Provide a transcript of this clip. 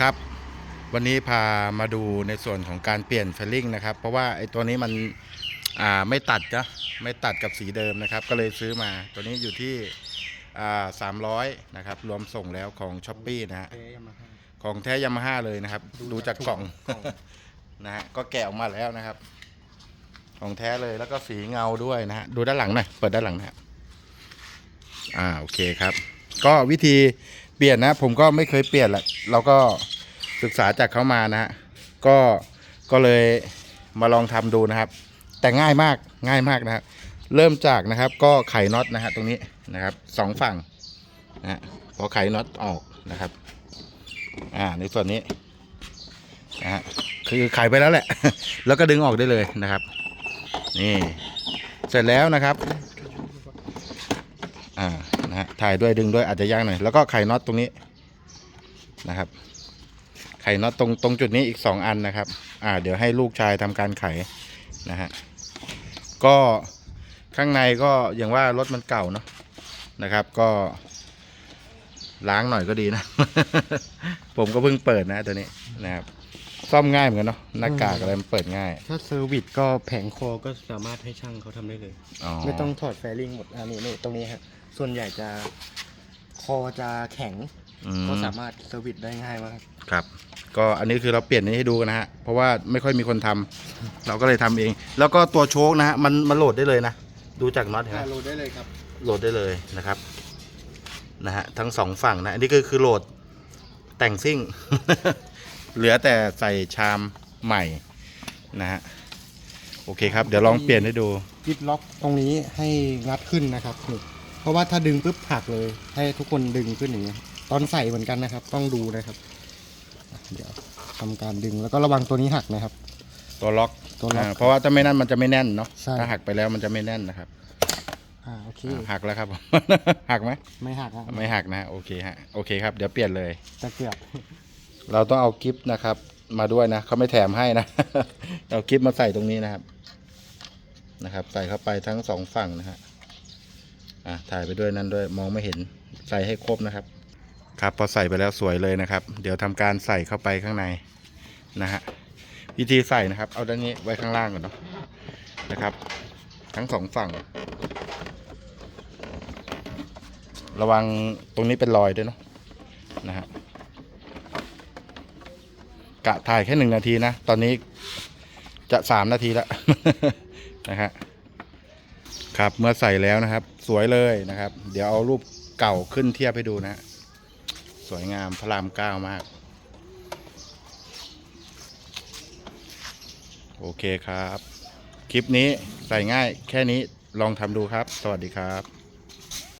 ครับ วันนี้พามาดูในส่วนของการเปลี่ยนเฟลลิ่งนะครับ เพราะว่าไอ้ตัวนี้มันอ่าไม่ตัดนะไม่ตัดกับสีเดิมนะครับ ก็เลยซื้อมาตัวนี้อยู่ที่อ่าสามร้อยนะครับ รวมส่งแล้วของช้อปปี้นะฮะของแท้ยามาฮ่าเลยนะครับ ดูจากกล่องกล่องนะฮะก็แกะออกมาแล้วนะครับ ของแท้เลยแล้วก็สีเงาด้วยนะฮะดูด้านหลังหน่อยเปิดด้านหลังนะฮะอ่าโอเคครับ ก็วิธี เปลี่ยนนะ ผมก็ไม่เคยเปลี่ยนแหละเราก็ศึกษาจากเขามานะฮะก็ก็เลยมาลองทำดูนะครับ แต่ง่ายมากง่ายมากนะครับเริ่มจากนะครับก็ไขน็อตนะฮะตรงนี้นะครับสองฝั่งนะพอไขน็อตออกนะครับอ่าในส่วนนี้นะฮะคือไขไปแล้วแหละ แล้วก็ดึงออกได้เลยนะครับ นี่ เสร็จแล้วนะครับอ่า ถ่ายด้วยดึงด้วยอาจจะยากหน่อยแล้วก็ไขน็อตตรงนี้นะครับ ไขน็อตตรงตรงจุดนี้อีกสองอันนะครับ อ่า เดี๋ยวให้ลูกชายทำการไขนะฮะก็ข้างในก็อย่างว่ารถมันเก่าเนาะนะครับ ก็ล้างหน่อยก็ดีนะ ผมก็เพิ่งเปิดนะตัวนี้นะครับซ่อมง่ายเหมือนกันเนาะหน้ากากอะไรมันเปิดง่าย ถ้าเซอร์วิสก็แผงคอก็สามารถให้ช่างเขาทำได้เลยอ๋อไม่ต้องถอดแฟริงหมดอันนี้นี่ตรงนี้ฮะ ส่วนใหญ่จะคอจะแข็ง อืมก็สามารถเซอร์วิสได้ง่ายมากครับ ก็อันนี้คือเราเปลี่ยนนี้ให้ดูกันนะฮะ เพราะว่าไม่ค่อยมีคนทำเราก็เลยทำเอง แล้วก็ตัวโชคนะฮะมันมันโหลดได้เลยนะ ดูจากน็อตเห็นไหม โหลดได้เลยครับ โหลดได้เลยนะครับนะฮะทั้งสองฝั่งนะ อันนี้ก็คือโหลดแต่งซิ่ง เหลือแต่ใส่ชามใหม่นะฮะโอเคครับ เดี๋ยวลองเปลี่ยนให้ดูยึดล็อกตรงนี้ให้งัดขึ้นนะครับนี่ เพราะว่าถ้าดึงปุ๊บหักเลย ให้ทุกคนดึงขึ้นอย่างเงี้ยตอนใส่เหมือนกันนะครับ ต้องดูนะครับอะเดี๋ยวทำการดึงแล้วก็ระวังตัวนี้หักนะครับ ตัวล็อกตัวล็อกาเพราะว่าถ้าไม่นั่นมันจะไม่แน่นเนาะใช่ ถ้าหักไปแล้วมันจะไม่แน่นนะครับอ่าโอเค อ่าหักแล้วครับหักไหมไม่หักนะไม่หักนะโอเคฮะโอเคครับเดี๋ยวเปลี่ยนเลยจะเกือบเราต้องเอากิฟต์นะครับ มาด้วยนะเขาไม่แถมให้นะ เอากิฟต์มาใส่ตรงนี้นะครับนะครับ ใส่เข้าไปทั้งสองฝั่งนะฮะ อะถ่ายไปด้วยนั่นด้วยมองไม่เห็นใส่ให้ครบนะครับ ครับพอใส่ไปแล้วสวยเลยนะครับ เดี๋ยวทำการใส่เข้าไปข้างในนะฮะวิธีใส่นะครับ เอาด้านนี้ไว้ข้างล่างก่อนเนาะนะครับ ทั้งสองฝั่ง ระวังตรงนี้เป็นรอยด้วยเนาะนะฮะกะถ่ายแค่หนึ่งนาทีนะ ตอนนี้จะสามนาทีแล้วนะฮะ ครับเมื่อใส่แล้วนะครับ สวยเลยนะครับ เดี๋ยวเอารูปเก่าขึ้นเทียบให้ดูนะฮะสวยงามพระรามเก้ามาก โอเคครับ คลิปนี้ใส่ง่ายแค่นี้ลองทำดูครับ สวัสดีครับ